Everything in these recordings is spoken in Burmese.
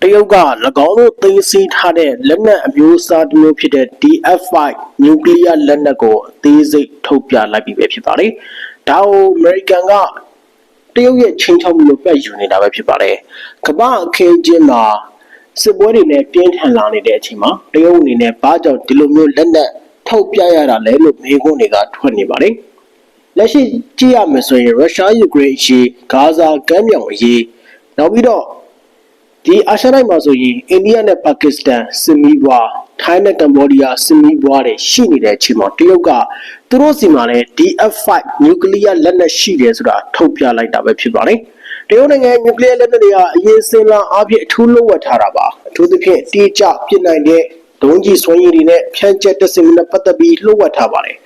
တရုတ်က၎င်းတို့သိမ်းဆည်းထားတဲ့လက်နက်အမျိုးအစားတစ်မျိုးဖြစ်တဲ့ DF5 နျူကလ িয়ার လက်နက်ကိုအသေးစိတ်ထုတ်ပြလိုက်ပြီပဲဖြစ်ပါတယ်။ဒါကိုအမေရိကန်ကတရုတ်ရဲ့ချိန်ချောက်မှုလို့ပြတ်ယူနေတာပဲဖြစ်ပါတယ်။ကမ္ဘာအခင်းချင်းမှာစစ်ပွဲတွေနဲ့ပြင်းထန်လာနေတဲ့အချိန်မှာတရုတ်အနေနဲ့ဘာကြောင့်ဒီလိုမျိုးလက်နက်ထုတ်ပြရတာလဲလို့မေးခွန်းတွေကထွက်နေပါတယ်။လက်ရှိကြည့်ရမယ်ဆိုရင်ရုရှားယူကရိန်းအရေးဂါဇာကမ်းမြောင်အရေးနောက်ပြီးတော့ ဒီအာရှတိုင်းမှာဆိုရင်အိန္ဒိယနဲ့ပါကစ္စတန်စစ်မီးပွားထိုင်းနဲ့ကမ္ဘောဒီးယားစစ်မီးပွားတွေရှိနေတဲ့အချိန်မှာတရုတ်ကသူတို့စီမှာလည်း DF5 နျူကလ িয়ার လက်နက်ရှိတယ်ဆိုတာထုတ်ပြလိုက်တာပဲဖြစ်ပါတယ်တရုတ်နိုင်ငံနျူကလ িয়ার လက်နက်တွေကအရင်စင်လာအဖြစ်အထူးလိုဝတ်ထားတာပါအထူးသဖြင့်တိကျပြစ်နိုင်တဲ့ဒုံးကြီးစွမ်းရည်တွေနဲ့ဖြန့်ကျက်တစင်နဲ့ပတ်သက်ပြီးလှုပ်ဝက်ထားပါတယ်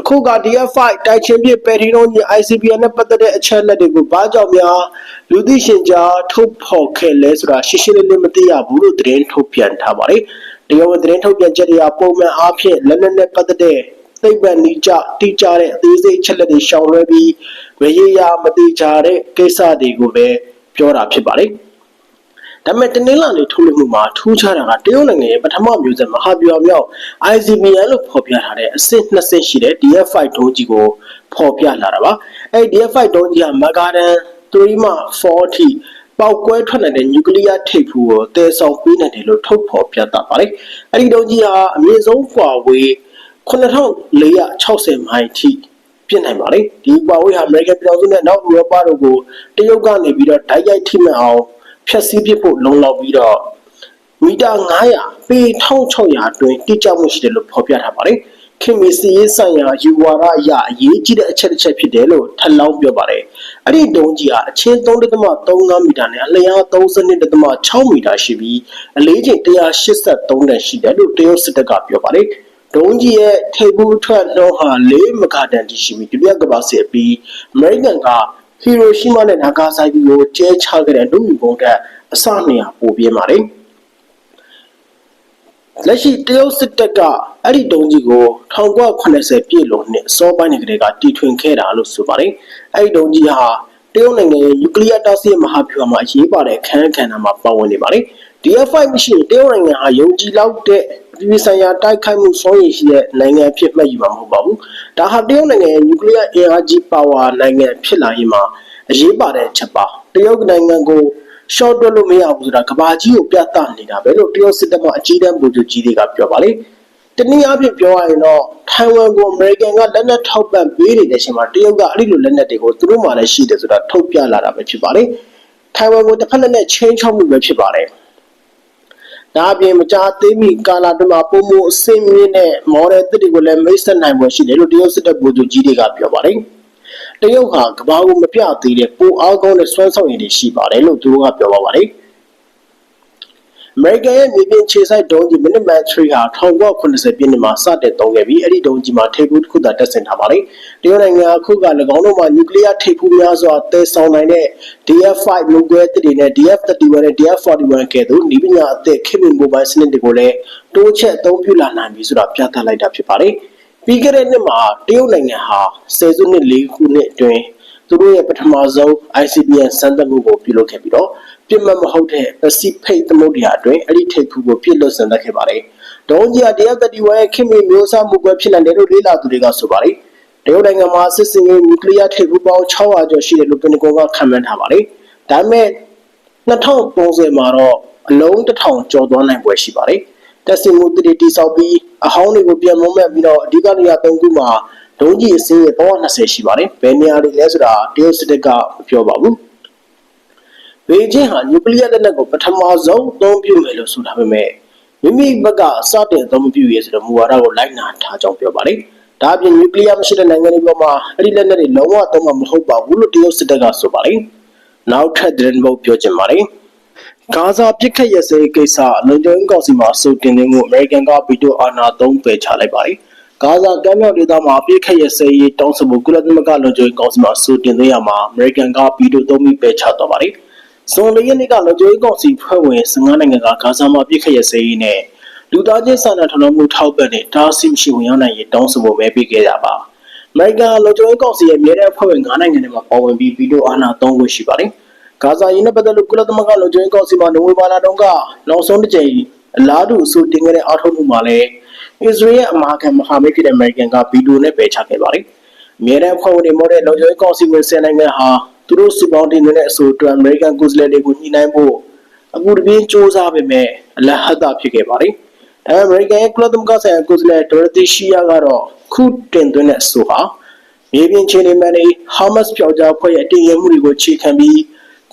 အခုက DF5 တိုက်ချင်းပြပယ်ထီနိုည ICBN နဲ့ပတ်သက်တဲ့အချက်လက်တွေကိုဘာကြောင့်များလူသိရှင်ကြားထုတ်ဖော်ခဲ့လဲဆိုတာရှင်းရှင်းလင်းလင်းမသိရဘူးလို့သတင်းထုတ်ပြန်ထားပါတယ်တရားဝင်သတင်းထုတ်ပြန်ချက်တွေကပုံမှန်အားဖြင့်လက်နက်နဲ့ပတ်သက်တဲ့သိပ္ပံနိကြတိကျတဲ့အသေးစိတ်ချက်လက်တွေရှောင်လွှဲပြီးမရေရာမတိကျတဲ့ကိစ္စတွေကိုပဲပြောတာဖြစ်ပါတယ် ဒါပေမဲ့တနင်္လာနေ့ထုတ်လွှင့်မှုမှာထူးခြားတာကတရုတ်နိုင်ငံရဲ့ပထမမျိုးဆက်မဟာဗျူဟာမြောက် ICBM လို့ဖော်ပြထားတဲ့အဆင့်2ဆင့်ရှိတဲ့ DF5 ဒုံးကြီးကိုဖော်ပြလာတာပါအဲဒီ DF5 ဒုံးကြီးကမဂါဒန်3မှ4အထိပောက်ကွဲထွက်နိုင်တဲ့နျူကလ িয়ার ထိပ်ဖူးကိုတည်ဆောင်ပေးနိုင်တယ်လို့ထုတ်ဖော်ပြသပါတယ်အဲဒီဒုံးကြီးဟာအမြင့်ဆုံးကွာဝေး9460မိုင်ထိပြစ်နိုင်ပါလေဒီကွာဝေးဟာအမေရိကန်ပြည်ထောင်စုနဲ့နောက်ဥရောပတို့ကိုတရုတ်ကနေပြီးတော့ဓာတ်ရိုက်ထိမှန်အောင် ဖြတ်စည်းပစ်ဖို့လုံလောက်ပြီးတော့မီတာ900ပေ1600အတွင်းတိကျမှုရှိတယ်လို့ဖော်ပြထားပါတယ်ခင်မီစီရေးဆိုင်ရာယူဝါဒအရအရေးကြီးတဲ့အချက်တစ်ချက်ဖြစ်တယ်လို့ထပ်လောင်းပြောပါတယ်။အဲ့ဒီဒုံးကြီးဟာအချင်း3.35မီတာနဲ့အလျား32.6မီတာရှိပြီးအလေးချိန်183တန်ရှိတယ်လို့တရုတ်စစ်တပ်ကပြောပါတယ်။ဒုံးကြီးရဲ့ထိပ်ဘူးထွက်နှုန်းဟာ4မဂါတန်တိရှိပြီးဒုတိယကမ္ဘာစစ်ပြီးအမေရိကန်က ဟီရိုရှီမာနဲ့နာဂါဆာကီကိုကျဲချခဲ့တဲ့လူမျိုးပုံကအစ200ပိုပြင်းပါတယ်။လက်ရှိတရုတ်စစ်တပ်ကအဲ့ဒီတုံးကြီးကို1980ပြည့်လို့နှစ်အစောပိုင်းကတည်းကတီထွင်ခဲ့တာလို့ဆိုပါတယ်အဲ့ဒီတုံးကြီးဟာတရုတ်နိုင်ငံရဲ့နျူကလ িয়ার တားဆီးမဟာဗျူဟာမှာအရေးပါတဲ့ခန်းခန်းနာမှာပါဝင်နေပါတယ် DF5 မရှိရင်တရုတ်နိုင်ငံဟာယုံကြည်လောက်တဲ့ ပြည်ဆိုင်ရာတိုက်ခိုက်မှုစွမ်းရည်ရှိတဲ့နိုင်ငံဖြစ်မှတ်ယူမှာမဟုတ်ပါဘူးဒါဟာတရုတ်နိုင်ငံရဲ့နျူကလ িয়ার အင်အားကြီးပါဝါနိုင်ငံဖြစ်လာရင်မှာအရေးပါတဲ့ချက်ပါတရုတ်နိုင်ငံကိုရှော့တွက်လို့မရဘူးဆိုတာကဘာကြီးကိုပြသနေတာပဲလို့တရုတ်စစ်တပ်ကအကြီးတန်းဗိုလ်ချုပ်ကြီးတွေကပြောပါလေတနည်းအားဖြင့်ပြောရရင်တော့ထိုင်ဝမ်ကိုအမေရိကန်ကလက်နက်ထောက်ပံ့ပေးနေတဲ့အချိန်မှာတရုတ်ကအဲ့ဒီလိုလက်နက်တွေကိုသူတို့မှလည်းရှိတယ်ဆိုတာထုတ်ပြလာတာပဲဖြစ်ပါလေထိုင်ဝမ်ကိုတစ်ဖက်နဲ့ချင်းချောက်မှုပဲဖြစ်ပါတယ် ဒါအပြင်မကြာသေးမီကာလာတမှာပုံမအစင်းမြင့်တဲ့မော်ဒယ်တစ်တွေကိုလည်းမိတ်ဆက်နိုင်ပွဲရှိတယ်လို့တရုတ်စစ်တပ်ဗိုလ်ချုပ်ကြီးတွေကပြောပါတယ်တရုတ်ဟာကဘာကိုမပြသေးတဲ့ပိုအားကောင်းတဲ့စွမ်းဆောင်ရည်တွေရှိပါတယ်လို့သူတို့ကပြောပါပါတယ်။ American ရဲ့မြေပြင်ခြေဆိုင်ဒုံးကြီး Minuteman 3ဟာ1980ပြည့်နှစ်မှာစတင်သုံးခဲ့ပြီးအဲ့ဒီဒုံးကြီးမှာထိပ်ဖူးတစ်ခုသာတက်ဆင်ထားပါတယ်။တရုတ်နိုင်ငံအခုက၎င်းတို့မှာနျူကလ িয়ার ထိပ်ဖူးများစွာတည်ဆောင်နိုင်တဲ့ DF5 မူကွဲတစ်တွေနဲ့ DF31 နဲ့ DF41 ကဲ့သို့နည်းပညာအသစ်ခေတ်မီမိုဘိုင်းစနစ်တွေကိုလည်းတိုးချဲ့အသုံးပြုလာနိုင်ပြီဆိုတာပြသလိုက်တာဖြစ်ပါတယ်။ပြီးခဲ့တဲ့နှစ်မှာတရုတ်နိုင်ငံဟာဆယ်စုနှစ်၄ခုနှစ်အတွင်းသူတို့ရဲ့ပထမဆုံး ICBM စမ်းသပ်မှုကိုပြုလုပ်ခဲ့ပြီးတော့ ပြစ်မှတ်မဟုတ်တဲ့ Pacific သမုဒ္ဒရာအတွင်းအဲ့ဒီထိပ်ဖူးကိုပြစ်လွတ်စမ်းသပ်ခဲ့ပါတယ်။ဒုံးကြီးအတရား31ရဲ့ခင်မီမျိုးစားမှုပဲဖြစ်နိုင်တယ်လို့လေ့လာသူတွေကဆိုပါတယ်။တရုတ်နိုင်ငံမှာစစ်စင်ရေးနျူကလ িয়ার ထိပ်ဖူးပေါင်း600ကျော်ရှိတယ်လို့ပင်တဂွန်ကခန့်မှန်းထားပါတယ်။ဒါပေမဲ့2030မှာတော့အလုံး1000ကျော်သွားနိုင်ပွဲရှိပါတယ်။တက်စီမှုတတိတိဆောက်ပြီးအဟောင်းတွေကိုပြန်မုံမဲ့ပြီးတော့အဓိကနေရာ၃ခုမှာဒုံးကြီးအစင်းရဲ့320ရှိပါတယ်ဘယ်နေရာတွေလဲဆိုတာတရုတ်စစ်တပ်ကမပြောပါဘူး ဘေကျင်းဟာနျူကလ িয়ার လက်နက်ကိုပထမဆုံးအသုံးပြုမယ်လို့ဆိုတာပေမဲ့မိမိဘက်ကစတင်အသုံးမပြုရဆိုတဲ့မူဝါဒကိုလိုက်နာထားကြောင်းပြောပါတယ်ဒါအပြင်နျူကလ িয়ার မရှိတဲ့နိုင်ငံတွေပေါ်မှာအဲ့ဒီလက်နက်တွေလုံးဝသုံးမှာမဟုတ်ပါဘူးလို့တရုတ်စစ်တပ်ကဆိုပါတယ်နောက်ထပ်သတင်းပုတ်ပြောချင်ပါတယ်ဂါဇာပြစ်ခတ်ရစဲကိစ္စလုံခြုံရေးကောင်စီမှာစုတင်နေမှုအမေရိကန်ကဗီတိုအာဏာသုံးပယ်ချလိုက်ပါတယ်။ဂါဇာကမ်းမြောင်ဒေသမှာပြစ်ခတ်ရစဲရေးတောင်းဆိုမှုကုလသမဂ္ဂလုံခြုံရေးကောင်စီမှာစုတင်နေရမှာအမေရိကန်ကဗီတိုသုံးပြီးပယ်ချသွားပါတယ်။ ဇွန်လရက်နေ့ကလုံခြုံရေးကောင်စီဖွဲ့ဝင်15နိုင်ငံကဂါဇာမှာပြစ်ခတ်ရစဲရေးနဲ့လူသားချင်းစာနာထောက်ထားမှုထောက်ပံ့တဲ့တားဆီးမရှိဝင်ရောက်နိုင်ရေးတောင်းဆိုဖို့ပဲပြီးခဲ့တာပါ။အမေရိကန်လုံခြုံရေးကောင်စီရဲ့မြေတဲ့ဖွဲ့ဝင်9နိုင်ငံတွေမှာပါဝင်ပြီးဗီတိုအာဏာသုံးဖို့ရှိပါတယ်။ဂါဇာရေးနဲ့ပတ်သက်လို့ကုလသမဂ္ဂလုံခြုံရေးကောင်စီမှာနိုဝင်ဘာလတုန်းကနောက်ဆုံးတစ်ကြိမ်အလားတူအဆိုတင်ခဲ့တဲ့အားထုတ်မှုမှာလည်းအစ္စရေးရဲ့အမာခံမဟာမိတ်ဖြစ်တဲ့အမေရိကန်ကဗီဒီယိုနဲ့ပယ်ချခဲ့ပါတယ်။ အမြဲတမ်းဖွဲ့ဝင်တွေမို့တဲ့လုံခြုံရေးကောင်စီဝင်ဆယ်နိုင်ငံဟာသူတို့စုပေါင်းတင်နေတဲ့အဆိုအတွက်အမေရိကန်ကိုယ်စားလှယ်တွေကိုညှိနှိုင်းဖို့အခုတပြင်းစ조사ပေမဲ့အလဟတ်တာဖြစ်ခဲ့ပါတယ်။ဒါပေမဲ့အမေရိကန်ရဲ့ကုလသမဂ္ဂဆိုင်ရာကိုယ်စားလှယ်ဒေါ်ရတီရှီယာကတော့ခုတင်သွင်းတဲ့အဆိုဟာမြေပြင်ချင်းနေမှန်နေဟာမတ်စ်ပြောက်ကြားဖွဲ့ရဲ့တည်ရမှုတွေကိုခြေခံပြီး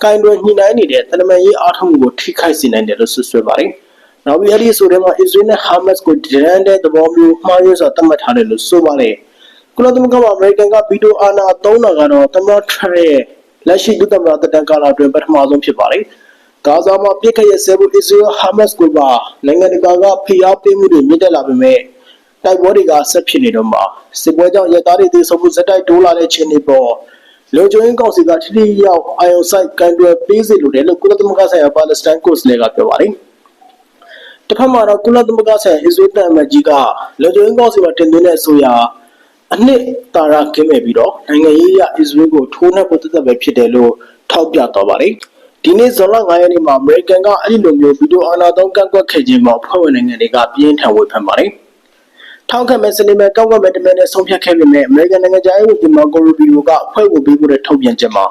ကင်တွယ်ညှိနှိုင်းနေတဲ့တနမန်ရေးအားထုတ်မှုကိုထိခိုက်စေနိုင်တယ်လို့ဆွဆွဲပါတယ်။နောက်ပြီးအဲ့ဒီဆိုတဲ့မှာအစ္စရေးနဲ့ဟာမတ်စ်ကိုဒရန်တဲ့သဘောမျိုးမှားရွေးစွာသတ်မှတ်ထားတယ်လို့ဆိုပါတယ်။ ကုလသမဂ္ဂမှာအမေရိကန်ကဗီတိုအာဏာသုံးတာကတော့သမ္မတထရရဲ့လက်ရှိဒုသမ္မတတန်ကာလာအတွင်းပထမဆုံးဖြစ်ပါတယ်။ဂါဇာမှာပြစ်ခတ်ရဆဲဖို့အစ္စရေးဟာမတ်စ်ကိုပါနိုင်ငံတကာကဖိအားပေးမှုတွေမြင့်တက်လာပေမဲ့တိုက်ပွဲတွေကဆက်ဖြစ်နေတော့မှာစစ်ပွဲကြောင့်ရဲသားတွေသေဆုံးမှုဇက်တိုက်တိုးလာတဲ့ချိန်တွေပေါ်လုံခြုံရေးကောင်စီကထိထိရောက်အာယုံဆိုင်ကန်တွယ်ပေးစေလိုတယ်လို့ကုလသမဂ္ဂဆိုင်ရာပါလက်စတိုင်းကိုယ်စားလှယ်ကပြောပါတယ်။တစ်ဖက်မှာတော့ကုလသမဂ္ဂဆိုင်ရာအစ္စရေးတန်မကြီးကလုံခြုံရေးကောင်စီမှာတင်သွင်းတဲ့အဆိုအရ အနှစ်တာရကင်းမဲ့ပြီးတော့နိုင်ငံရေးအရအစ္စရေးကိုထိုးနှက်ဖို့တသက်ပဲဖြစ်တယ်လို့ထောက်ပြသွားပါတယ်။ဒီနေ့ဇွန်လ9ရက်နေ့မှာအမေရိကန်ကအဲ့ဒီလိုမျိုးဗီဒီယိုအာနာသုံးကန့်ကွက်ခဲ့ခြင်းမှာဖွဲ့ဝင်နိုင်ငံတွေကပြင်းထန်ဝေဖန်ပါတယ်။ထောက်ခံမဲ့စနေမဲ့ကောက်ကွက်မဲ့တမန်နဲ့ဆုံးဖြတ်ခဲ့ပေမဲ့အမေရိကန်နိုင်ငံသားရေးဝန်ကြီးမာကိုရူဘီယိုကအဖွဲ့ကိုပေးဖို့တဲ့ထုတ်ပြန်ချက်မှာ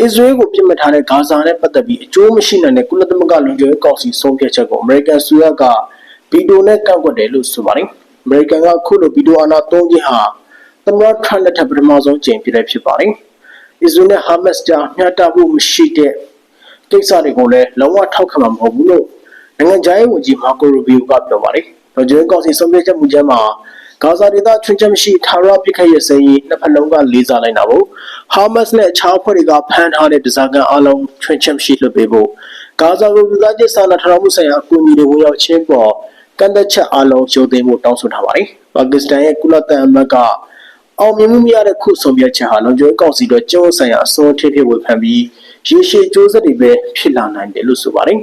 အစ္စရေးကိုပြစ်မှတ်ထားတဲ့ဂါဇာနဲ့ပတ်သက်ပြီးအကျိုးမရှိနိုင်တဲ့ကုလသမဂ္ဂလုံခြုံရေးကောင်စီဆုံးဖြတ်ချက်ကိုအမေရိကန်ဆိုရကဗီဒီယိုနဲ့ကောက်ကွက်တယ်လို့ဆိုပါတယ်။အမေရိကန်ကခုလိုဗီဒီယိုအာဏာသုံးခြင်းဟာ သမ္မတထရန့်လက်ထက်ပထမဆုံးကြိမ်ဖြစ်တဲ့ဖြစ်ပါတယ်။အစ္စရေးနဲ့ဟာမတ်စ်ကြားမျှတမှုမရှိတဲ့ကိစ္စတွေကိုလည်းလုံးဝထောက်ခံမှာမဟုတ်ဘူးလို့နိုင်ငံသားရေးဝန်ကြီးမာကိုရူဘီယိုကပြောပါတယ်။လုံခြုံရေးကောင်စီဆုံးဖြတ်ချက်မူကြမ်းမှာဂါဇာဒေသချွင်းချက်မရှိထာဝရပြစ်ခတ်ရစရေးနှစ်ဖက်လုံးကလေးစားလိုက်တာကိုဟာမတ်စ်နဲ့အခြားအဖွဲ့တွေကဖမ်းထားတဲ့ဒဇာကန်အလုံးချွင်းချက်မရှိလွှတ်ပေးဖို့ဂါဇာကိုပြည်သားချင်းစာနာထောက်မှုဆိုင်ရာအကူအညီတွေဝင်ရောက်ချင်းပေါ်ကန့်သက်ချက်အလုံးရုပ်သိမ်းဖို့တောင်းဆိုထားပါတယ်။ပါကစ္စတန်ရဲ့ကုလသမဂ္ဂက အောင်မြင်မှုမရတဲ့ခုဆုံးဖြတ်ချက်ဟာလုံခြုံရေးကောင်စီတို့ကျုံးဆိုင်ရာအစိုးထိဖြစ်ဝေဖန်ပြီးရေရှည်ကျိုးဆက်တွေပဲဖြစ်လာနိုင်တယ်လို့ဆိုပါတယ်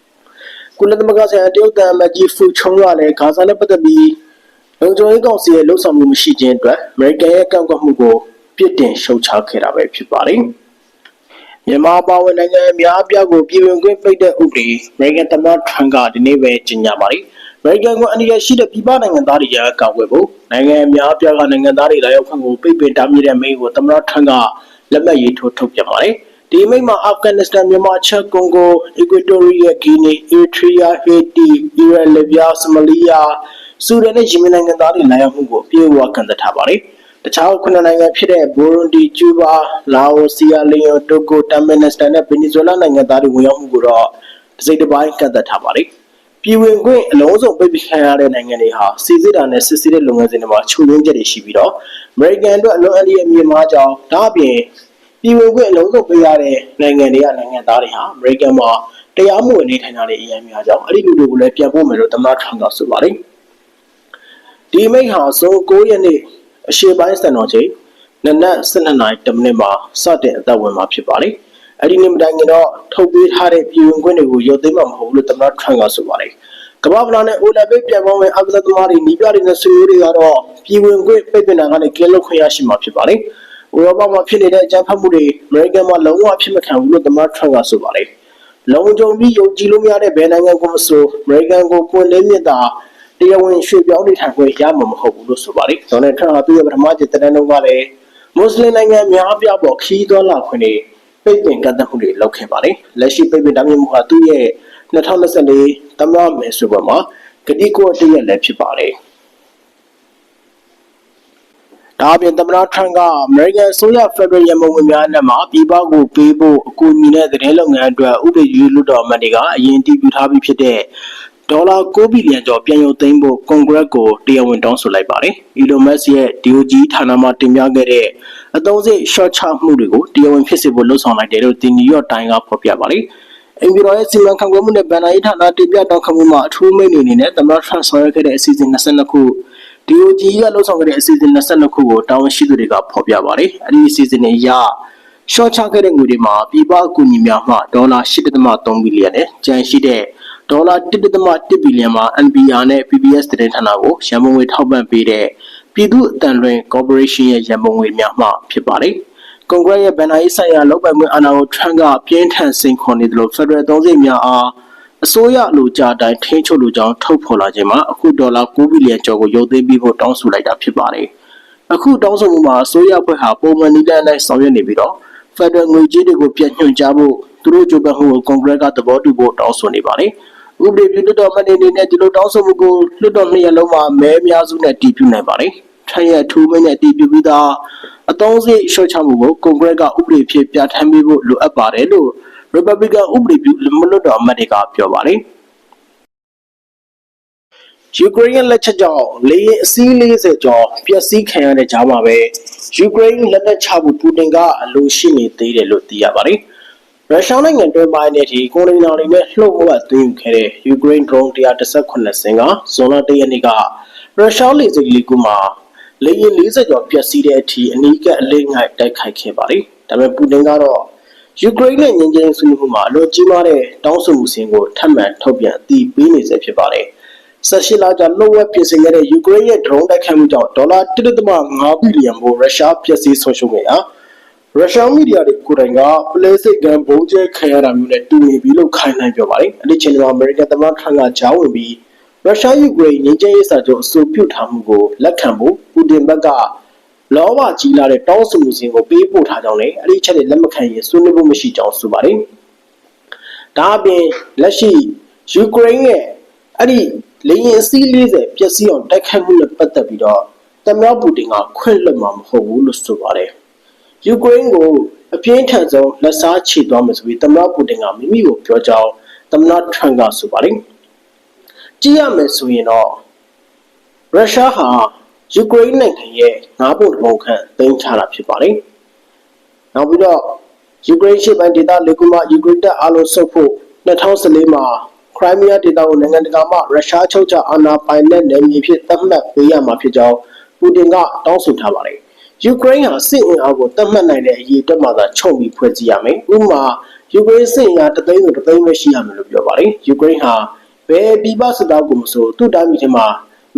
။ကုလသမဂ္ဂဆိုင်ရာတရုတ်တန်အမတ်ကြီးဖူချုံကလည်းဂါဇာနဲ့ပတ်သက်ပြီးလုံခြုံရေးကောင်စီရဲ့လှုပ်ဆောင်မှုမရှိခြင်းအတွက်အမေရိကန်ရဲ့ကန့်ကွက်မှုကိုပြစ်တင်ရှုတ်ချခဲ့တာပဲဖြစ်ပါတယ်။မြန်မာပါဝင်နိုင်ငံအများအပြားကိုပြည်ဝင်ခွင့်ပိတ်တဲ့ဥပဒေအမေရိကန်သမ္မတထရန့်ကဒီနေ့ပဲကြေညာပါတယ်။ အမေရိကန်ကအန်ဒီရရှိတဲ့ပြည်ပနိုင်ငံသားတွေရဲ့ကာကွယ်ဖို့နိုင်ငံအများအပြားကနိုင်ငံသားတွေလာရောက်ခွင့်ကိုပိတ်ပင်တားမြစ်တဲ့မိန့်ကိုသမ္မတထရန့်ကလက်မှတ်ရေးထိုးထုတ်ပြန်ပါတယ်။ဒီမိတ်မှာအာဖဂန်နစ္စတန်မြန်မာချက်ကွန်ဂိုအီကွေတိုရီယာဂီနီအီထရီယာဟေတီအီရန်လီဗျာဆိုမာလီယာဆူဒန်နဲ့ယီမင်နိုင်ငံသားတွေလာရောက်မှုကိုအပြည့်အဝကန့်သတ်ထားပါတယ်။တခြားခုနှစ်နိုင်ငံဖြစ်တဲ့ဘူရွန်ဒီကျူးဘာလာအိုဆီယာလီယိုတိုဂိုတမ်မင်နစ္စတန်နဲ့ဗင်နီဇွဲလားနိုင်ငံသားတွေဝင်ရောက်မှုကိုတော့တစ်စိတ်တစ်ပိုင်းကန့်သတ်ထားပါတယ်။ ပြည်ဝင်ခွင့်အလုံးစုံပိတ်ပင်ခံရတဲ့နိုင်ငံတွေဟာစီစစ်တာနဲ့စစ်စစ်တဲ့လုပ်ငန်းစဉ်တွေမှာချုပ်ရင်းချက်တွေရှိပြီးတော့ American အတွက်အလွန်အန္တရာယ်မြင့်မားကြောင်းဒါအပြင်ပြည်ဝင်ခွင့်အလုံးစုံပေးရတဲ့နိုင်ငံတွေကနိုင်ငံသားတွေဟာအမေရိကန်မှာတရားမဝင်နေထိုင်တာတွေအများများကြောင်းအဲ့ဒီလူတွေကိုလည်းပြန်ပို့မယ်လို့သမ္မတထရန့်ကဆိုပါတယ်ဒီမိတ်ဟာဆို9ရက်နေ့အရှေ့ပိုင်းစံတော်ချိန်နနက်12နာရီ10မိနစ်မှာစတင်အသက်ဝင်မှာဖြစ်ပါတယ် အဲ့ဒီနေ့မတိုင်ခင်တော့ထုတ်ပေးထားတဲ့ပြည်ဝင်ခွင့်တွေကိုရုပ်သိမ်းမှာမဟုတ်ဘူးလို့သမ္မတထရန့်ကဆိုပါတယ်ကမ္ဘာ့ဗလာနဲ့အိုလံပစ်ပြန်ပေါင်းမဲ့အကစားသမားတွေနီးပြတွေနဲ့ဆွေမျိုးတွေကတော့ပြည်ဝင်ခွင့်ပိတ်ပင်တာကနေကင်းလွတ်ခွင့်ရရှိမှာဖြစ်ပါတယ်။ဥရောပမှာဖြစ်နေတဲ့အကြမ်းဖက်မှုတွေအမေရိကန်မှာလုံးဝဖြစ်မခံဘူးလို့သမ္မတထရန့်ကဆိုပါတယ်။လုံခြုံပြီးယုံကြည်လို့မရတဲ့ဘယ်နိုင်ငံကမှမဆိုအမေရိကန်ကိုပွင့်လင်းမြစ်တာတရားဝင်ရွှေ့ပြောင်းနေထိုင်ခွင့်ရမှာမဟုတ်ဘူးလို့ဆိုပါတယ်။ဒေါ်နယ်ထရန့်ကသူ့ရဲ့ပထမကျတဲ့တန်းတုန်းကလည်းမွတ်စလင်နိုင်ငံများအပြားပေါ်ခီးသွွာလာခွင့်တွေ ပိတ်ပင်ကန့်သတ်မှုတွေလုပ်ခဲ့ပါတယ်။လက်ရှိပိတ်ပင်တာမျိုးဟာသူ့ရဲ့2024သမ္မတမယ်ဆိုပေါ်မှာကတိကိုတည့်ရက်လည်းဖြစ်ပါတယ်။ဒါအပြင်သမ္မတထရန့်ကအမေရိကန်အစိုးရဖက်ဒရယ်ရမဝင်များနဲ့မှာပြည်ပကိုပေးဖို့အကူအညီနဲ့သတင်းလုပ်ငန်းအတွက်ဥပဒေယူလွတ်တော်အမတ်တွေကအရင်တည်ပြုထားပြီးဖြစ်တဲ့ ဒေါ်လာ9ဘီလီယံကျော်ပြန်ရုပ်သိမ်းဖို့ကွန်ဂရက်ကိုတရားဝင်တောင်းဆိုလိုက်ပါတယ်။ Elon Musk ရဲ့ DOJ ဌာနမှတင်ပြခဲ့တဲ့အသုံးစရိတ် short ချမှုတွေကိုတရားဝင်ဖြစ်စေဖို့လှုံ့ဆော်လိုက်တယ်လို့ The New York Times ကဖော်ပြပါတယ်။အင်ဂျီရောရဲ့စီမံခန့်ခွဲမှုနဲ့ဗန်နာရေးဌာနတင်ပြတောင်းခံမှုမှာအထူးမိန့်အနေနဲ့သမ္မတထရန့်ဆောင်ရွက်ခဲ့တဲ့အစီအစဉ်22ခု DOG ကလှုပ်ဆောင်ခဲ့တဲ့အစီအစဉ်22ခုကိုတာဝန်ရှိသူတွေကဖော်ပြပါတယ်။အဲဒီအစီအစဉ်တွေအရရှော့ချခဲ့တဲ့ငွေတွေမှာပြည်ပအကူအညီများမှဒေါ်လာ8.3ဘီလီယံနဲ့ကျန်ရှိတဲ့ ဒေါ်လာ1.1ဘီလီယံမှာ NPR နဲ့ PBS သတင်းဌာနကိုရန်ပုံငွေထောက်ပံ့ပေးတဲ့ပြည်သူ့အတန်လွင် Corporation ရဲ့ရန်ပုံငွေများမှဖြစ်ပါတယ်။ကွန်ဂရက်ရဲ့ဗန်နာရေးဆိုင်ရာလုပ်ပိုင်ခွင့်အာဏာကိုထရန့်ကပြင်းထန်စိန်ခေါ်နေတယ်လို့ဖက်ဒရယ်သုံးစိတ်များအားအစိုးရလူကြအတိုင်းထိန်းချုပ်လူကြောင်းထုတ်ဖော်လာခြင်းမှာအခုဒေါ်လာ9ဘီလီယံကျော်ကိုရုပ်သိမ်းပြီးဖို့တောင်းဆိုလိုက်တာဖြစ်ပါတယ်။အခုတောင်းဆိုမှုမှာအစိုးရဘက်ဟာပုံမှန်နည်းလမ်းနဲ့ဆောင်ရွက်နေပြီးတော့ဖက်ဒရယ်ငွေကြေးတွေကိုပြန်ညွှန်ကြားဖို့သူတို့ကြိုးပမ်းမှုကိုကွန်ဂရက်ကသဘောတူဖို့တောင်းဆိုနေပါတယ်။ ဥပဒေပြုလွှတ်တော်မန္တလေးနဲ့ဒီလိုတောင်းဆိုမှုကိုလွှတ်တော်နှစ်ရပ်လုံးမှာမဲအများစုနဲ့တည်ပြုနိုင်ပါတယ်။ထရက်ထူးမင်းနဲ့တည်ပြုပြီးသားအသုံးစရိတ်လျှော့ချမှုကိုကွန်ဂရက်ကဥပဒေဖြစ်ပြဋ္ဌာန်းပေးဖို့လိုအပ်ပါတယ်လို့ Republican ဥပဒေပြုလွှတ်တော်အမတ်တွေကပြောပါတယ်။ယူကရိန်းလက်ချက်ကြောင့်လေယာဉ်အစီး40ကျော်ပျက်စီးခံရတဲ့ကြားမှာပဲယူကရိန်းလက်နက်ချဖို့ပူတင်ကအလိုရှိနေသေးတယ်လို့သိရပါတယ်။ ရုရှားနိုင်ငံတွင်းပိုင်းနဲ့ဒီကိုရိုနာတွေနဲ့လှုပ်ဝက်သွင်းယူခဲ့တဲ့ယူကရိန်း drone 118စင်ကဇွန်လ1ရက်နေ့ကရုရှားလေဆိပ်လေးခုမှာလေယာဉ်40ကျော်ပျက်စီးတဲ့အထိအနီးကပ်အလေးငိုက်တိုက်ခိုက်ခဲ့ပါတယ်။ဒါပေမဲ့ပူတင်ကတော့ယူကရိန်းနဲ့ငြင်းချင်းဆွေးနွေးမှုမှာအလွန်ကြီးမားတဲ့တောင်းဆိုမှုစဉ်ကိုထပ်မံထုတ်ပြန်အတည်ပြုနေစေဖြစ်ပါတယ်။ဆက်ရှိလာကြလှုပ်ဝက်ပြင်ဆင်ခဲ့တဲ့ယူကရိန်းရဲ့ drone တိုက်ခိုက်မှုကြောင့်ဒေါ်လာ1.5ဘီလီယံကိုရုရှားပျက်စီးဆုံးရှုံးခဲ့ရာ ရုရှားမီဒီယာတွေကိုယ်တိုင်ကပလဲစစ်ကန်ဘုံကျဲခံရတာမျိုးနဲ့တူနေပြီလို့ခိုင်နှံပြောပါတယ်။အဲ့ဒီချိန်မှာအမေရိကန်သမ္မတထရန့်ကကြားဝင်ပြီးရုရှားယူကရိန်းငြိမ်းချမ်းရေးစာချုပ်အဆိုပြုထားမှုကိုလက်ခံဖို့ပူတင်ဘက်ကလောဘကြီးလာတဲ့တောင်းဆိုမှုစဉ်ကိုပေးပို့ထားကြောင်းလည်းအဲ့ဒီချက်တွေလက်မခံရင်ဆွေးနွေးဖို့မရှိကြောင်းဆိုပါတယ်။ဒါအပြင်လက်ရှိယူကရိန်းရဲ့အဲ့ဒီလေယာဉ်အစီး40ပျက်စီးအောင်တိုက်ခိုက်မှုနဲ့ပတ်သက်ပြီးတော့သမ္မတပူတင်ကခွင့်လွှတ်မှာမဟုတ်ဘူးလို့ဆိုပါတယ်။ ယူကရိန်းကိုအပြင်းထန်ဆုံးလက်စားချေသွားမယ်ဆိုပြီးသမ္မတပူတင်ကမိမိကိုပြောကြောင်းသမ္မတထရန့်ကဆိုပါတယ်။ကြည့်ရမယ်ဆိုရင်တော့ရုရှားဟာယူကရိန်းနိုင်ငံရဲ့ငါးပုံတစ်ပုံခန့်သိမ်းချတာဖြစ်ပါတယ်။နောက်ပြီးတော့ယူကရိန်းရှေ့ပိုင်းဒေသလေးခုမှယူကရိန်းတပ်အားလုံးဆုတ်ဖို့2014မှာခရိုင်းမီးယားဒေသကိုနိုင်ငံတကာမှရုရှားချုပ်ချအာဏာပိုင်တဲ့နယ်မြေဖြစ်သတ်မှတ်ပေးရမှာဖြစ်ကြောင်းပူတင်ကတောင်းဆိုထားပါတယ်။ ယူကရိန်းဟာစစ်အင်အားကိုသတ်မှတ်နိုင်တဲ့အရေးအတွက်မှသာချုပ်ပြီးဖွဲ့စည်းရမယ်။ဥပမာယူကရိန်းစစ်အင်အားတသိန်းဆိုတသိန်းပဲရှိရမယ်လို့ပြောပါတယ်။ယူကရိန်းဟာဘယ်ပြည်ပစစ်သားကိုမဆိုသူ့တိုင်းပြည်ထဲမှာ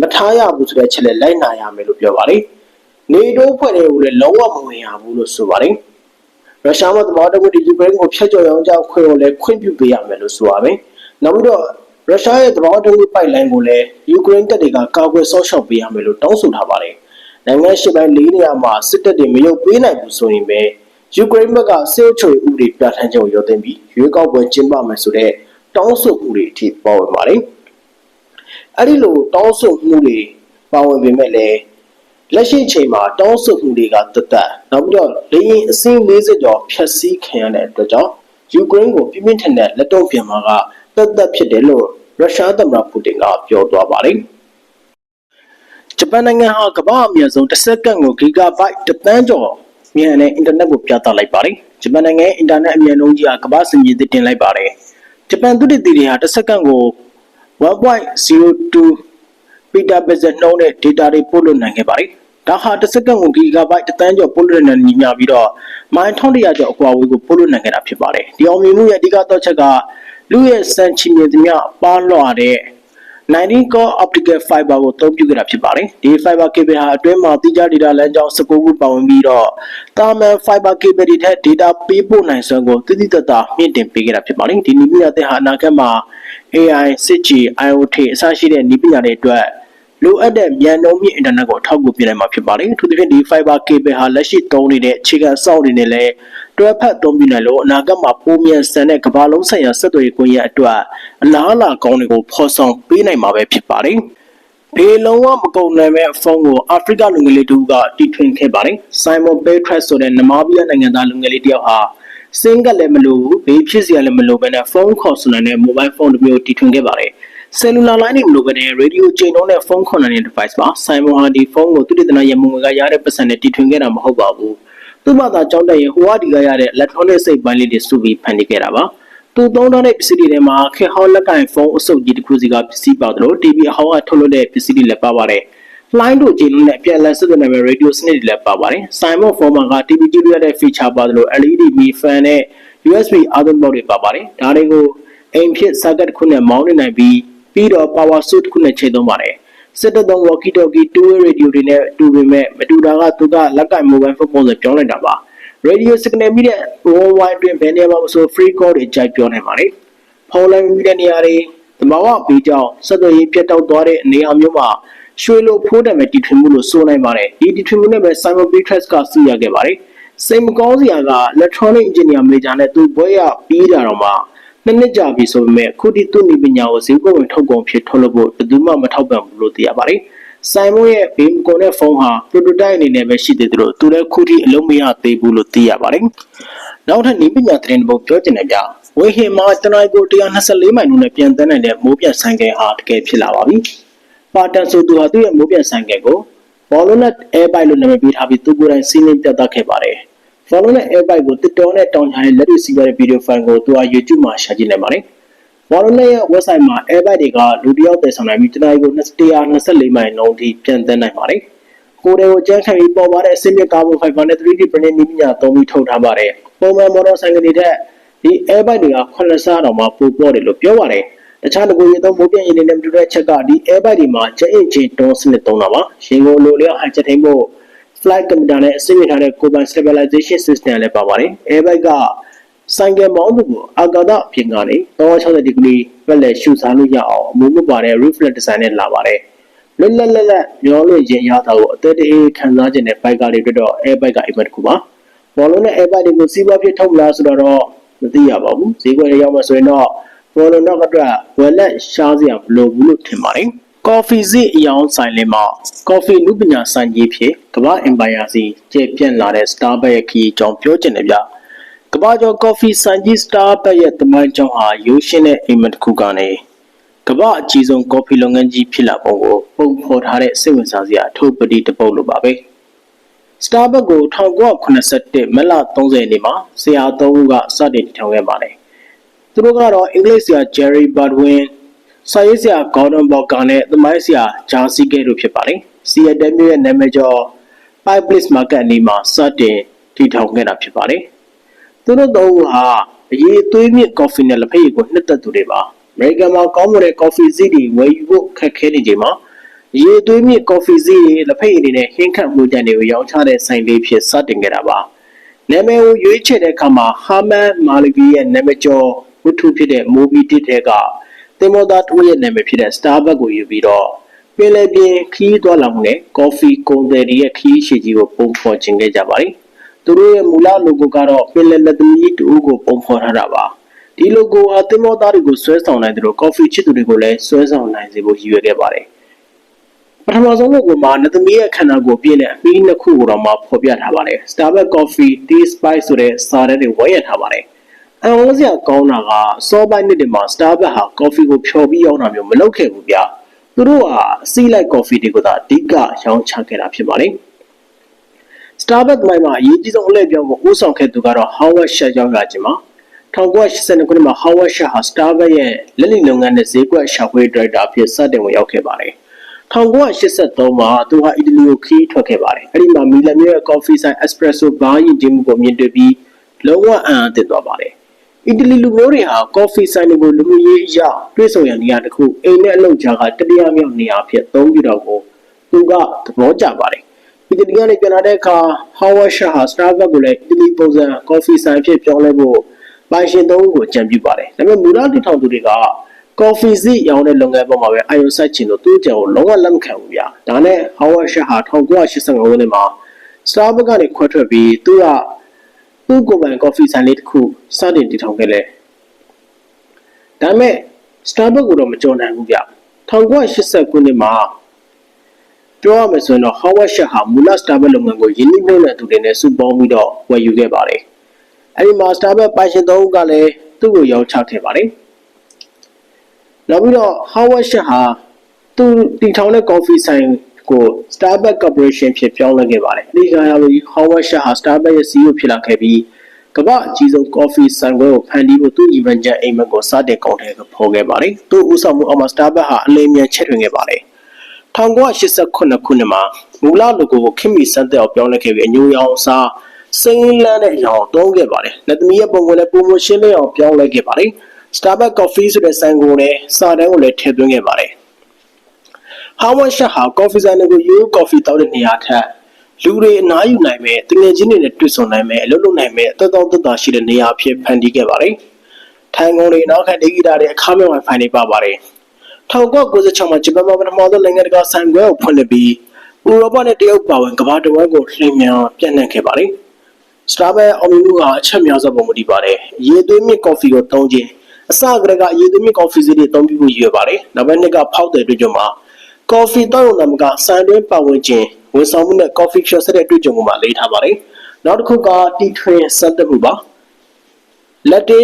မထားရဘူးဆိုတဲ့ချက်လက်လိုက်နာရမယ်လို့ပြောပါတယ်။နေတိုးဖွဲ့တဲ့ကိုလည်းလုံးဝမဝင်ရဘူးလို့ဆိုပါတယ်။ရုရှားမှာသဘောတဝက်ဒီယူကရိန်းကိုဖျက်ကျော်ရောင်းကြောက်ခွင့်ကိုလည်းခွင့်ပြုပေးရမယ်လို့ဆိုပါမယ်။နောက်ပြီးတော့ရုရှားရဲ့သဘောတဝက်ပိုက်လိုင်းကိုလည်းယူကရိန်းတပ်တွေကကာကွယ်ဆောက်ရှောက်ပေးရမယ်လို့တောင်းဆိုထားပါတယ်။ နိုင်ငံရှိပိုင်း၄နေရာမှာစစ်တပ်တွေမရုပ်ပေးနိုင်ဘူးဆိုရင်ပဲယူကရိန်းဘက်ကစစ်အုပ်ချုပ်ရေးဥပဒေပြဋ္ဌာန်းချက်ကိုရောသိမ်းပြီးရွေးကောက်ပွဲကျင်းပမယ်ဆိုတဲ့တောင်းဆိုမှုတွေအထိပေါ်ဝင်ပါတယ်။အဲဒီလိုတောင်းဆိုမှုတွေပါဝင်ပေမဲ့လည်းလက်ရှိချိန်မှာတောင်းဆိုမှုတွေကတသက်နောက်ပြီးတော့လေရင်အစင်း40ကျော်ဖျက်ဆီးခံရတဲ့အတွက်ကြောင့်ယူကရိန်းကိုပြင်းပြင်းထန်ထန်လက်တော့ပြန်မှာကတသက်ဖြစ်တယ်လို့ရုရှားသမ္မတပူတင်ကပြောသွားပါတယ်။ ဂျပန်နိုင်ငံဟာကမ္ဘာအမြင့်ဆုံးတစ်စက္ကန့်ကိုဂီဂါဘိုက်တစ်သန်းကျော်မြန်တဲ့အင်တာနက်ကိုပြသလိုက်ပါတယ်။ဂျပန်နိုင်ငံရဲ့အင်တာနက်အမြန်နှုန်းကြီးဟာကမ္ဘာစံချိန်သစ်တင်လိုက်ပါတယ်။ဂျပန်သူတည်တည်တွေဟာတစ်စက္ကန့်ကို1.02ပီတာဘက်ဇက်နှုန်းနဲ့ data တွေပို့လို့နိုင်ခဲ့ပါတယ်။ဒါဟာတစ်စက္ကန့်ကိုဂီဂါဘိုက်တစ်သန်းကျော်ပို့လို့နိုင်ညီမျှပြီးတော့မိုင်1100ကျော်အကွာအဝေးကိုပို့လို့နိုင်ခဲ့တာဖြစ်ပါတယ်။ဒီအောင်မြင်မှုရဲ့အဓိကတော့ချက်ကလူရဲ့စံချီမြင်သမျှပါလွှာတဲ့ 19 core optical fiber ကိုအသုံးပြုခဲ့တာဖြစ်ပါတယ်ဒီ fiber cable ဟာအတွင်းမှာတိကျ data လမ်းကြောင်း19ခုပါဝင်ပြီးတော့တာမန် fiber cable တွေထက် data ပေးပို့နိုင်စွမ်းကိုတိတိတတ်တာမြင့်တင်ပေးခဲ့တာဖြစ်ပါတယ်ဒီနည်းပညာသစ်ဟာအနာဂတ်မှာ AI စစ်ကြီး IoT အစရှိတဲ့နည်းပညာတွေအတွက် လိုအပ်တဲ့မြန်နှုန်းမြင့်အင်တာနက်ကိုထောက်ကူပြနိုင်မှာဖြစ်ပါတယ်။ထို့သဖြင့်ဒီ fiber cable ဟာလက်ရှိသုံးနေတဲ့အခြေခံစောင့်တွေနဲ့လည်းတွဲဖက်သုံးပြနိုင်လို့အနာဂတ်မှာပိုမြန်ဆန်တဲ့ကမ္ဘာလုံးဆိုင်ရာဆက်သွယ်ရေးကွန်ရက်အတွက်အလားအလာကောင်းတွေကိုဖော်ဆောင်ပေးနိုင်မှာပဲဖြစ်ပါတယ်။ဘေလုံးဝမကုန်နိုင်မဲ့ဖုန်းကိုအာဖရိကလူငယ်လေးတူကတီထွင်ခဲ့ပါတယ်။ Simon Petrus ဆိုတဲ့နမာဘီးယားနိုင်ငံသားလူငယ်လေးတစ်ယောက်ဟာစင်ကလည်းမလို့ဘေးဖြစ်စရာလည်းမလိုဘဲနဲ့ဖုန်းခေါ်ဆိုနိုင်တဲ့ mobile phone တစ်မျိုးတီထွင်ခဲ့ပါတယ်။ cellular line တွေမလိုဘဲနဲ့ radio ချိန်နှုန်းနဲ့ဖုန်းခေါ်နိုင်တဲ့ device ပါ Simon ဟာဒီဖုန်းကိုသူတည်တနာရမုံငွေကရတဲ့ပတ်စံနဲ့တီထွင်ခဲ့တာမဟုတ်ပါဘူးသူ့ဘာသာကြောင်းတက်ရင်ဟိုဝဒီကရတဲ့ electronic စိတ်ပိုင်းလေးတွေစုပြီးဖန်တီးခဲ့တာပါသူသုံးထားတဲ့ပစ္စည်းတွေထဲမှာခေတ်ဟောင်းလက်ကင်ဖုန်းအစုပ်ကြီးတစ်ခုစီကပစ္စည်းပါတယ်လို့ TV အဟောင်းကထုတ်လုပ်တဲ့ပစ္စည်းတွေလည်းပါပါတယ်။ line တို့ဂျင်းနဲ့အပြန်လည်ဆက်သွယ်နိုင်မဲ့ radio စနစ်တွေလည်းပါပါတယ်။ Simon Forman က TV ကြည့်ရတဲ့ feature ပါတယ်လို့ LED Mi fan နဲ့ USB output တွေပါပါတယ်။ဒါတွေကိုအိမ်ဖြစ် circuit တစ်ခုနဲ့မောင်းနေနိုင်ပြီး ပြီးတော့ power source တစ်ခုနဲ့ချိန်သုံးပါတယ်။စစ်တပ်သုံး walkie talkie two way radio တွေနဲ့တူပေမဲ့မတူတာကသူကလက်ကင် mobile phone ပုံစံပြောင်းလိုက်တာပါ။ radio signal မိတဲ့ worldwide တွင်ဘယ်နေရာမှာမဆို free call တွေကြိုက်ပြောနိုင်ပါတယ်ဖုန်းလိုင်းမိတဲ့နေရာတွေတမဝဘေးကြောင့်ဆက်သွယ်ရေးပြတ်တောက်သွားတဲ့နေရာမျိုးမှာရွှေလိုဖိုးတယ်မဲ့တီထွင်မှုလို့ဆိုနိုင်ပါတယ်ဒီတီထွင်မှုနဲ့ပဲ Simon Petras ကသိရခဲ့ပါတယ်စိတ်မကောင်းစရာက electronic engineer major နဲ့သူဘွဲရပြီးတာတော့မှ နှစ်နှစ်ကြာပြီဆိုပေမဲ့ခုထိသူ့နည်းပညာကိုဈေးကွက်ဝင်ထုတ်ကုန်ဖြစ်ထုတ်လို့ဖို့ဘယ်သူမှမထောက်ပံ့ဘူးလို့သိရပါတယ်။ Simon ရဲ့ beam ကွန်တဲ့ဖုန်းဟာ prototype အနေနဲ့ပဲရှိသေးတယ်လို့သူလည်းခုထိအလုံးမရသေးဘူးလို့သိရပါတယ်။နောက်ထပ်နည်းပညာသတင်းတစ်ပုဒ်ပြောချင်တယ်ဗျ။ဝေဟင်မှာတနင်္ဂနွေ124မိုင်နှုန်းနဲ့ပြန်တန်းနိုင်တဲ့မိုးပြန်ဆိုင်ကယ်ဟာတကယ်ဖြစ်လာပါပြီ။ပါတန်ဆိုသူဟာသူ့ရဲ့မိုးပြန်ဆိုင်ကယ်ကို Volunat Airbike လို့နာမည်ပေးထားပြီးသူကိုယ်တိုင်စီးနှင်းပြသခဲ့ပါတယ်။ Volunat Airbike ကိုတစ်တော်နဲ့တောင်းချတဲ့လက်တွေ့စီးရတဲ့ဗီဒီယိုဖိုင်ကိုသူက YouTube မှာရှာကြည့်နိုင်ပါတယ်။ Volunat ရဲ့ website မှာ Airbike တွေကလူတစ်ယောက်တည်ဆောင်နိုင်ပြီးတနင်္ဂနွေ124မိုင်နှုန်းထိပြန်တန်းနိုင်ပါတယ်။ကိုယ်တွေကိုကြမ်းခံပြီးပေါ်ပါတဲ့အစင်းမြကာဗွန်ဖိုင်ဘာနဲ့ 3D printing နည်းပညာသုံးပြီးထုတ်ထားပါတယ်။ပုံမှန်မော်တော်ဆိုင်ကယ်တွေထက်ဒီ Airbike တွေက9ဆတောင်မှပိုပေါ့တယ်လို့ပြောပါတယ်။တခြားငကိုရေသုံးမိုးပြင်းရည်နဲ့မတူတဲ့ချက်ကဒီ Airbike တွေမှာချက်အင်ဂျင်တွန်းစနစ်သုံးတာပါ။ရင်ကိုလိုလျောက်ဟန်ချက်ထိန်ဖို့ flight computer နဲ့အစိမ့်မြထားတဲ့ co-pilot stabilization system လည်းပါပါတယ်။ airbag ကဆိုင်ကယ်မောင်းသူကိုအာကာသအပြင်ကနေ360ဒီဂရီပဲ့လက်ရှုစားလို့ရအောင်အမှုမပါတဲ့ reflex design နဲ့လာပါတယ်။လွတ်လပ်လပ်လပ်မျောလို့ရင်ရတာကိုအသက်တအေးခံစားခြင်းနဲ့ bike ကလေးတွေတော့ airbag ကအိမ်မက်တစ်ခုပါ။ဘောလုံးနဲ့ airbag တွေကိုစီးပွားဖြစ်ထုတ်မလားဆိုတော့မသိရပါဘူး။ဈေးကွက်ရောက်မှဆိုရင်တော့ဘောလုံးတော့အတွက်ဝယ်လက်ရှားစရာမလိုဘူးလို့ထင်ပါတယ်။ ကော်ဖီဈေးအယောင်ဆိုင်လင်းမှာကော်ဖီနုပညာဆိုင်ကြီးဖြစ်ကမ္ဘာအင်ပါယာစီကျပြန့်လာတဲ့ Starbucks ရဲ့ခရီးကြောင်းပြောချင်တယ်ဗျကမ္ဘာကျော်ကော်ဖီဆိုင်ကြီး Starbucks ရဲ့တမိုင်းကြောင်းဟာရိုးရှင်းတဲ့အိမ်မက်တစ်ခုကနေကမ္ဘာအကြီးဆုံးကော်ဖီလုပ်ငန်းကြီးဖြစ်လာပုံကိုပုံဖော်ထားတဲ့စိတ်ဝင်စားစရာအထုပ်ပတိတစ်ပုဒ်လိုပါပဲ Starbucks ကို1981မတ်လ30ရက်နေ့မှာဆရာသုံးဦးကစတင်ထောင်ခဲ့ပါတယ်သူတို့ကတော့အင်္ဂလိပ်ဆရာ Jerry Baldwin စာရေးဆရာ Gordon Walker နဲ့သမိုင်းဆရာ John Seagate တို့ဖြစ်ပါတယ်။ Seattle မြို့ရဲ့နာမည်ကျော် Pike Place Market အနီးမှာစတင်တည်ထောင်ခဲ့တာဖြစ်ပါတယ်။သူတို့သုံးဦးဟာအရေးသွေးမြင့်ကော်ဖီနဲ့လက်ဖက်ရည်ကိုနှစ်သက်သူတွေပါ။ American မှာကောင်းမွန်တဲ့ကော်ဖီဈေးတွေဝယ်ယူဖို့ခက်ခဲနေချိန်မှာအရေးသွေးမြင့်ကော်ဖီဈေးတွေလက်ဖက်ရည်တွေနဲ့ဟင်းခတ်မှုတန်တွေကိုရောင်းချတဲ့ဆိုင်လေးဖြစ်စတင်ခဲ့တာပါ။နာမည်ကိုရွေးချယ်တဲ့အခါမှာ Herman Maliki ရဲ့နာမည်ကျော်ဝတ္ထုဖြစ်တဲ့ Moby Dick တဲ့က သင်္ဘောသားတစ်ဦးရဲ့နာမည်ဖြစ်တဲ့ Starbucks ကိုယူပြီးတော့ပင်လယ်ပြင်ခီးသွားလာမှုနဲ့ကော်ဖီကုန်သည်တွေရဲ့ခီးရှည်ကြီးကိုပုံဖော်ခြင်းခဲ့ကြပါတယ်။သူတို့ရဲ့မူလ logo ကတော့ပင်လယ်လက်သမီးတူကိုပုံဖော်ထားတာပါ။ဒီ logo ဟာသင်္ဘောသားတွေကိုဆွဲဆောင်နိုင်တယ်လို့ကော်ဖီချစ်သူတွေကိုလည်းဆွဲဆောင်နိုင်စေဖို့ရည်ရွယ်ခဲ့ပါတယ်။ပထမဆုံး logo မှာနသမီးရဲ့ခန္ဓာကိုယ်ပြည့်တဲ့အမီးနှစ်ခုကိုတော့မှဖော်ပြထားပါတယ်။ Starbucks Coffee Tea Spice ဆိုတဲ့စာတန်းတွေဝယ်ရထားပါတယ်။ အံ့ဩစရာကောင်းတာကစောပိုင်းနှစ်တွေမှာ Starbucks ဟာ coffee ကိုဖြော်ပြီးရောင်းတာမျိုးမလုပ်ခဲ့ဘူးဗျာသူတို့ဟာအစီလိုက် coffee တွေကိုသာအဓိကရောင်းချခဲ့တာဖြစ်ပါတယ် Starbucks မိုင်းမှာအရေးကြီးဆုံးအလဲပြောင်းကိုဦးဆောင်ခဲ့သူကတော့ Howard Schultz ရောက်လာခြင်းမှာ1982ခုနှစ်မှာ Howard Schultz ဟာ Starbucks ရဲ့လက်လီလုပ်ငန်းနဲ့ဈေးကွက်ရှာဖွေဒါရိုက်တာအဖြစ်စတင်ဝင်ရောက်ခဲ့ပါတယ်1983မှာသူဟာအီတလီကိုခီးထွက်ခဲ့ပါတယ်အဲ့ဒီမှာမီလန်မြို့ရဲ့ coffee ဆိုင် espresso bar ယဉ်ကျေးမှုကိုမြင်တွေ့ပြီးလုံးဝအံ့အားသင့်သွားပါတယ် အီတလီလူမျိုးတွေဟာကော်ဖီဆိုင်တွေကိုလူမျိုးရေးအရတွေ့ဆုံရနေရာတစ်ခုအိမ်နဲ့အလုပ်ကြားကတတိယမြောက်နေရာဖြစ်သုံးပြတော့ကိုသူကသဘောကျပါတယ်အီတလီကနေပြန်လာတဲ့အခါ Howard Shah ဟာ Starbucks ကိုလည်းအီတလီပုံစံကော်ဖီဆိုင်ဖြစ်ပြောင်းလဲဖို့ပိုင်ရှင်သုံးဦးကိုအကြံပြုပါတယ်ဒါပေမဲ့မူလတည်ထောင်သူတွေကကော်ဖီစီရောင်းတဲ့လုပ်ငန်းပေါ်မှာပဲအာရုံစိုက်ချင်လို့သူ့ကြောင်ကိုလုံးဝလက်မခံဘူးဗျာဒါနဲ့ Howard Shah ဟာ1985ခုနှစ်မှာ Starbucks ကနေခွဲထွက်ပြီးသူက သူ့ကိုယ်ပိုင်ကော်ဖီဆိုင်လေးတစ်ခုစတင်တည်ထောင်ခဲ့တယ်။ဒါပေမဲ့ Starbucks ကိုတော့မကြော်နိုင်ဘူးဗျ။1980ခုနှစ်မှာပြောရမယ်ဆိုရင်တော့ Howard Schultz ဟာမူလ Starbucks လုပ်ငန်းကိုယင်းနှိမ့်နှိမ့်တဲ့သူတွေနဲ့စုပေါင်းပြီးတော့ဝယ်ယူခဲ့ပါတယ်။အဲဒီမှာ Starbucks ပိုင်ရှင်သုံးဦးကလည်းသူ့ကိုရောင်းချခဲ့ပါတယ်။နောက်ပြီးတော့ Howard Schultz ဟာသူတည်ထောင်တဲ့ coffee ဆိုင် ကို Starbucks Corporation ဖြစ်ပြောင်းလဲခဲ့ပါတယ်။ဒီကရာလို Howard Schultz ဟာ Starbucks ရဲ့ CEO ဖြစ်လာခဲ့ပြီးကမ္ဘာအကြီးဆုံး coffee ဆိုင်ကိုဖန်တီးဖို့သူ့ event ချက်အိမ်မက်ကိုစတင်ကောင်းထဲဖော်ခဲ့ပါတယ်။သူ့ဦးဆောင်မှုအောက်မှာ Starbucks ဟာအလင်းမြန်ချက်ထွင်ခဲ့ပါတယ်။1989ခုနှစ်မှာမူလ logo ကိုခင်မီစံတဲ့အောင်ပြောင်းလဲခဲ့ပြီးအညိုရောင်အစားစိမ့်လန်းတဲ့အရောင်သုံးခဲ့ပါတယ်။လက်သမီးရဲ့ပုံကိုလည်းပုံမရှင်းလေးအောင်ပြောင်းလဲခဲ့ပါတယ်။ Starbucks Coffee ဆိုတဲ့ဆိုင်ကိုလည်းစာတန်းကိုလည်းထည့်သွင်းခဲ့ပါတယ်။ Howard Schultz ဟာ coffee ဆိုင်တွေကိုရိုး coffee တောက်တဲ့နေရာထက်လူတွေအနားယူနိုင်မဲ့တငယ်ချင်းတွေနဲ့တွေ့ဆုံနိုင်မဲ့အလုပ်လုပ်နိုင်မဲ့အသက်တောင့်သက်သာရှိတဲ့နေရာအဖြစ်ဖန်တီးခဲ့ပါတယ်။ထိုင်ကုန်တွေနောက်ခံဒေဂီတာတွေအခမဲ့ Wi-Fi တွေပါပါတယ်။1996မှာဂျပန်မှာပထမဆုံးနိုင်ငံတကာဆိုင်ခွဲကိုဖွင့်လှစ်ပြီးဥရောပနဲ့တရုတ်ပါဝင်ကမ္ဘာတစ်ဝန်းကိုလျှင်မြန်ပြန့်နှံ့ခဲ့ပါတယ်။ Starbucks အောင်မြင်မှုကအချက်များစွာပုံမူတည်ပါတယ်။ရေသွေးမြင့်ကော်ဖီကိုသုံးခြင်းအစကတည်းကရေသွေးမြင့်ကော်ဖီစီးတွေသုံးပြီးဖို့ရည်ရွယ်ပါတယ်။နောက်ပိုင်းနှစ်ကဖောက်တဲ့အတွက်ကြောင့်မှာ ကော်ဖီတောက်ရုံသာမကဆိုင်တွင်းပတ်ဝန်းကျင်ဝန်ဆောင်မှုနဲ့ကော်ဖီဖြော်ဆက်တဲ့အတွက်ကြောင့်မှာလေးထားပါတယ်။နောက်တစ်ခုကတီထွင်စမ်းသပ်မှုပါ။ latte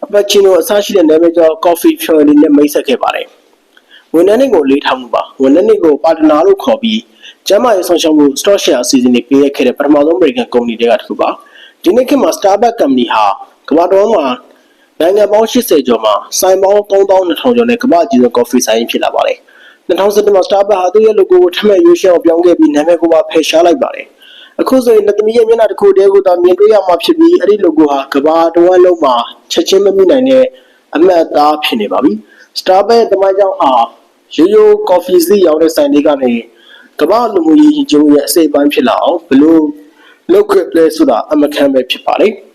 cappuccino အစရှိတဲ့နာမည်ကျော် coffee ဖြော်ရည်နဲ့မိတ်ဆက်ခဲ့ပါတယ်။ဝန်ထမ်းတွေကိုလေးထားမှုပါ။ဝန်ထမ်းတွေကိုပါတနာလို့ခေါ်ပြီးကျမ်းမာရေးဆောင်ရှောက်မှု stock share အစီအစဉ်တွေပေးရခဲ့တဲ့ပထမဆုံး American ကုမ္ပဏီတွေကတစ်ခုပါ။ဒီနေ့ခေတ်မှာ Starbucks ကုမ္ပဏီဟာကမ္ဘာတော်မှာနိုင်ငံပေါင်း80ကျော်မှာဆိုင်ပေါင်း3200ကျော်နဲ့ကမ္ဘာအကြီးဆုံး coffee ဆိုင်ဖြစ်လာပါတယ်။ 2017မှာ Starbucks ဟာသူ့ရဲ့ logo ကိုထပ်မံရွေးချယ်အောင်ပြောင်းခဲ့ပြီးနာမည်ကိုပါဖယ်ရှားလိုက်ပါတယ်။အခုဆိုရင်လက်သမီးရဲ့မျက်နှာတစ်ခုတည်းကိုသာမြင်တွေ့ရမှာဖြစ်ပြီးအဲ့ဒီ logo ဟာကမ္ဘာတစ်ဝန်းလုံးမှာချက်ချင်းမမိနိုင်တဲ့အမှတ်အသားဖြစ်နေပါပြီ။ Starbucks တမိုင်းကြောင်းဟာရိုးရိုး coffee စီရောင်းတဲ့ဆိုင်တွေကနေကမ္ဘာလူမှုရေးကျုံရဲ့အစိပ်ပိုင်းဖြစ်လာအောင်ဘလို့လုပ်ခဲ့လဲဆိုတာအမခံပဲဖြစ်ပါလေ။